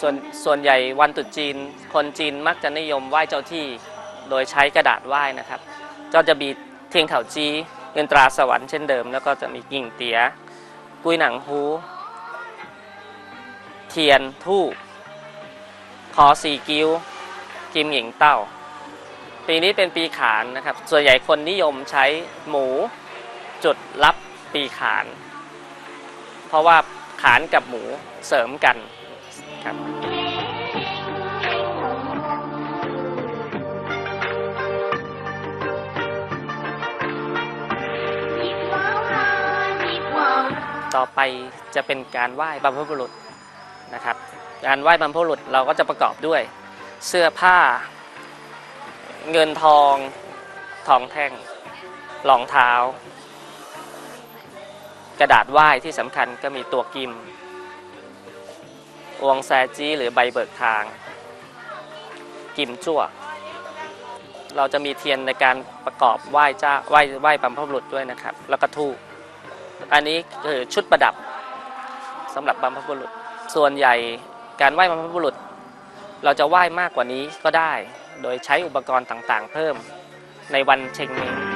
ส่วนส่วนใหญ่วันตรุษจีน คนจีนมักจะนิยมไหว้เจ้าที่โดยใช้กระดาษไหว้นะครับ ก็จะมีเทียงเถาจีเงินตราสวรรค์เช่นเดิม แล้วก็จะมีกิ่งเตี๋ยกุ้ยหนังฮูเทียนทู่คอสีกิ้ว กิมหญิงเต้า ปีนี้เป็นปีขานนะครับ ส่วนใหญ่คนนิยมใช้หมูจุดรับปีขาน เพราะว่าขานกับหมูเสริมกัน ครับต่อไปจะเป็นการไหว้บรรพบุรุษนะครับ การไหว้บรรพบุรุษเราก็จะประกอบด้วย เสื้อผ้า เงินทองทองแท่งรองเท้า กระดาษไหว้ที่สำคัญก็มีตัวกิม อวงแซจีหรือใบเบิกทาง กิมจั่ว เราจะมีเทียนในการประกอบไหว้เจ้าไหว้ไหว้บรรพบุรุษด้วยนะครับ แล้วก็ทูปอันนี้คือชุดประดับสำหรับบรรพบุรุษ ส่วนใหญ่การไหว้บรรพบุรุษ เราจะไหว้มากกว่านี้ก็ได้ โดยใช้อุปกรณ์ต่างๆ เพิ่มในวันเชงเมง